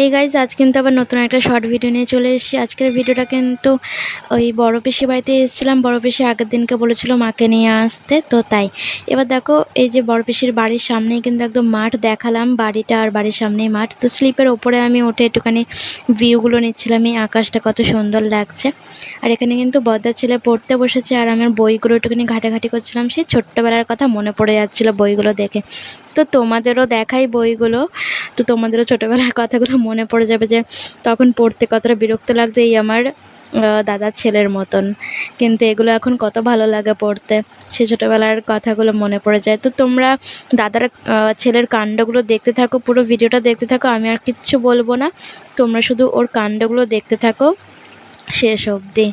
এই গাইজ আজ কিন্তু আবার নতুন একটা শর্ট ভিডিও নিয়ে চলে এসেছি। আজকের ভিডিওটা কিন্তু ওই বড় পিসি বাড়িতে এসেছিলাম। বড় পিসি আগের দিনকে বলেছিল মাকে নিয়ে আসতে, তো তাই। এবার দেখো, এই যে বড় পিসির বাড়ির সামনেই কিন্তু একদম মাঠ দেখালাম, বাড়িটা আর বাড়ির সামনেই মাঠ। তো স্লিপের ওপরে আমি উঠে একটুখানি ভিউগুলো নিচ্ছিলাম। এই আকাশটা কত সুন্দর লাগছে। আর এখানে কিন্তু বদ্দার ছেলে পড়তে বসেছে, আর আমার বইগুলো একটুখানি ঘাটাঘাটি করছিলাম। সেই ছোট্টবেলার কথা মনে পড়ে যাচ্ছিল বইগুলো দেখে। তো তোমাদেরও দেখাই বইগুলো। তো তোমাদেরও ছোটোবেলার কথাগুলো মনে পড়ে যাবে যে, তখন পড়তে কতটা বিরক্ত লাগতো এই আমার দাদার ছেলের মতন। কিন্তু এগুলো এখন কত ভালো লাগে পড়তে, সে ছোটোবেলার কথাগুলো মনে পড়ে যায়। তো তোমরা দাদার ছেলের কাণ্ডগুলো দেখতে থাকো, পুরো ভিডিওটা দেখতে থাকো, আমি আর কিচ্ছু বলব না। তোমরা শুধু ওর কাণ্ডগুলো দেখতে থাকো, শেষ অবধি।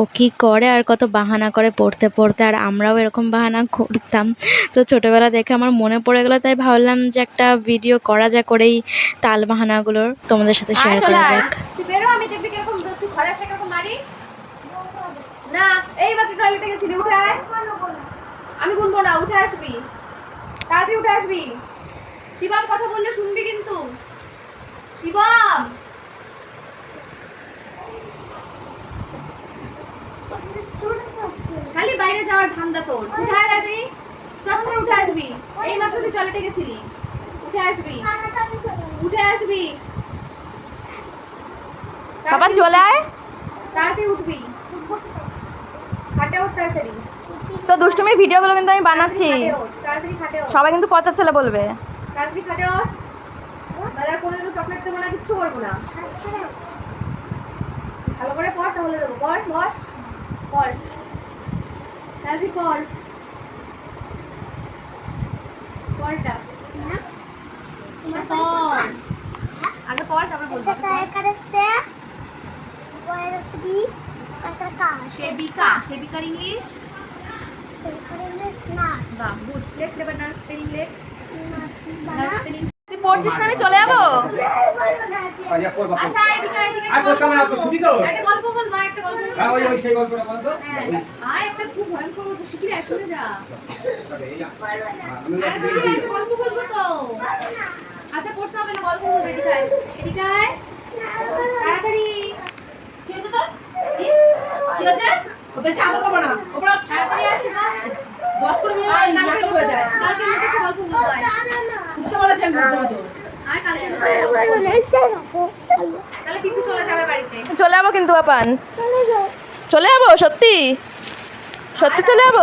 ও কী করে আর কত বাহানা করে পড়তে পড়তে আর আমরাও এরকম বাহানা করতাম। তো ছোটোবেলা দেখে আমার মনে পড়ে গেলো তাই ভাবলাম যে একটা ভিডিও করা যাক করেই তাল বাহানাগুলোর তোমাদের সাথে শেয়ার করা যাক। তুই বেরো আমি দেখবি কীরকম তুই ঘরে আসলে কীরকম মারি। না এই মাত্র টয়লেটে গেছিলি উঠে আয়। আমি গুনবো না উঠে আসবি। তাড়াতাড়ি উঠে আসবি। শিবম কথা বললে শুনবি কিন্তু। শিবম! বাইরে যাওয়ার ধান্দা তোর। উঠে আয় তাড়াতাড়ি চট করে উঠে আসবি। এই মাত্র তুই টয়লেটে গেছিলি। উঠে আসবি। উঠে আসবি। বাবা চলে আয়। তাড়াতাড়ি উঠবি। খাটে ওঠ তাড়াতাড়ি। তো দুষ্টুমির ভিডিওগুলো কিন্তু আমি বানাচ্ছি। সবাই কিন্তু পচার ছেলে বলবে। তাড়াতাড়ি খাটে ওঠ। তাহলে আর কোনো চকলেট দেবো না কিচ্ছু করব না। ভালো করে পড় তাহলে দেবো। পড় বস। পড় তাড়াতাড়ি পড় পড়টা পড় আগে পড় তারপরে বলব। সেবিকা। সেবিকার ইংলিশ? বাহ গুড। লেখ লেবার নার্স স্পেলিং লেখ নার্স স্পেলিং আমি চলে যাব? আচ্ছা এদিকে এদিকে? একটা গল্প বল মা একটা গল্প হ্যাঁ, ওই ওই সেই গল্পটা বলো তো। হ্যাঁ, আয় একটা খুব ভয়ঙ্কর গল্প যা। আরে দাঁড়া, একটা গল্প বলব তো। আচ্ছা পড়তে হবে না গল্প বলব এদিকে আয়। এদিকে আয়। তাড়াতাড়ি। কি হচ্ছে তোর? কি? হচ্ছে বেশি আদর করব না। ওপর তাড়াতাড়ি আসি না। দশ করে মিনিট নাটক হয়ে যায়। গল্প বলব চলে যাব কিন্তু বাপান। চলে যাব সত্যি? সত্যি চলে যাব?